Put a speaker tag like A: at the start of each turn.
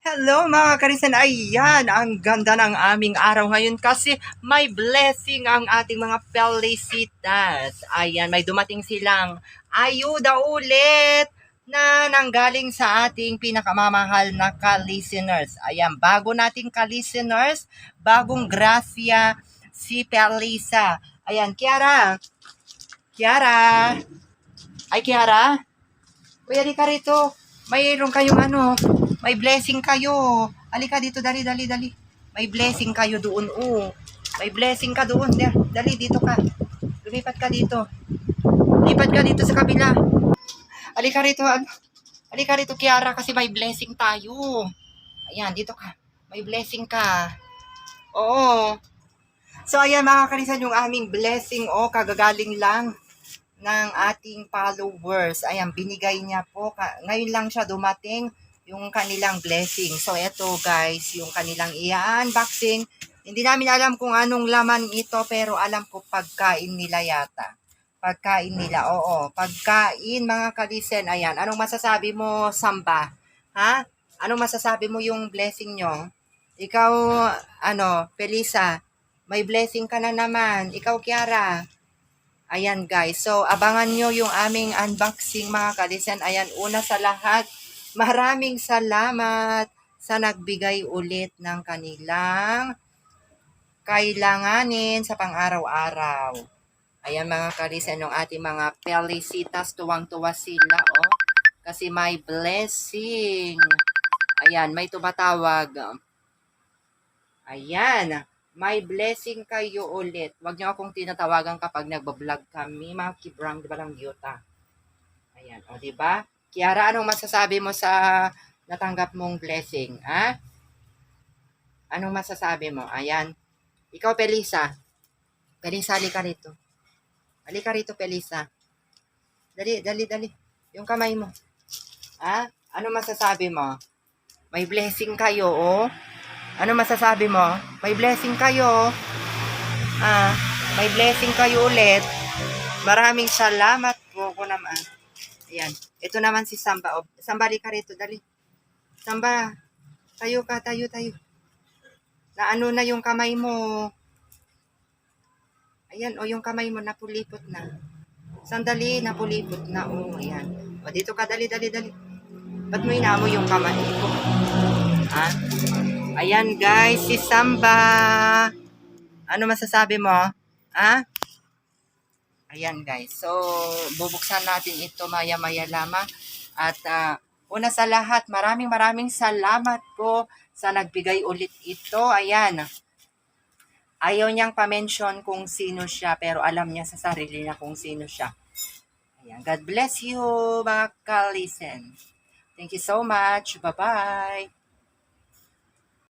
A: Hello mga karisan, ayan, ang ganda ng aming araw ngayon kasi may blessing ang ating mga felicitas. Ayan, may dumating silang ayuda ulit na nanggaling sa ating pinakamamahal na ka-listeners. Ayan, bago nating ka-listeners, bagong grasya si Pelisa. Ayan, Kiara. Kiara. Ay, Kiara. Kuya, di ka rito. Mayroon kayong ano, may blessing kayo. Halika dito, dali, dali, dali. May blessing kayo doon, oh. May blessing ka doon. Dali, dito ka. Lumipat ka dito. Lipat ka dito sa kabila. Halika rito, ano. Halika rito, Kiara, kasi may blessing tayo. Ayan, dito ka. May blessing ka. Oo. So, ayan, mga kanisan, yung aming blessing, oh, kagagaling lang ng ating followers. Ayan, binigay niya po. Ngayon lang siya dumating yung kanilang blessing. So, eto guys, yung kanilang i-unboxing. Hindi namin alam kung anong laman ito, pero alam ko pagkain nila yata. Pagkain nila, oo. Pagkain, mga kalisen. Ayan, anong masasabi mo, Samba? Ha? Anong masasabi mo yung blessing nyo? Ikaw, ano, Felisa, may blessing ka na naman. Ikaw, Kiara, Ayan guys, so abangan nyo yung aming unboxing mga kalisen. Ayan, una sa lahat, maraming salamat sa nagbigay ulit ng kanilang kailanganin sa pang-araw-araw. Ayan mga kalisen, yung ating mga felicitas, tuwang-tuwa sila, oh. Kasi may blessing. Ayan, may tumatawag. Ayan, may blessing kayo ulit. Huwag niyo akong tinatawagan kapag nagbablog kami, mga kibrang, di ba lang yuta? Ayan, o di ba? Kiara, anong masasabi mo sa natanggap mong blessing, ha? Anong masasabi mo? Ayan. Ikaw, Pelisa. Pelisa, halika rito. Halika rito, Pelisa. Dali, dali, dali. Yung kamay mo. Ha? Ano masasabi mo? May blessing kayo, oh. Ano masasabi mo? May blessing kayo. Ah, may blessing kayo ulit. Maraming salamat po ko naman. Ayan. Ito naman si Samba. O, Samba, di rito. Dali. Samba, tayo ka, tayo, tayo. Na ano na yung kamay mo. Ayan, o yung kamay mo napulipot na. Sandali, napulipot na. O, ayan. O, dito ka, dali, dali, dali. Ba't mo inaamo yung kamay ko? Ha? Ayan guys, si Samba. Ano masasabi mo? Ha? Ayan guys. So, bubuksan natin ito maya-maya lamang. At ah, una sa lahat, maraming maraming salamat po sa nagbigay ulit ito. Ayan. Ayaw niyang pa-mention kung sino siya, pero alam niya sa sarili niya kung sino siya. Ayan. God bless you, mga ka-listen. Thank you so much. Bye-bye.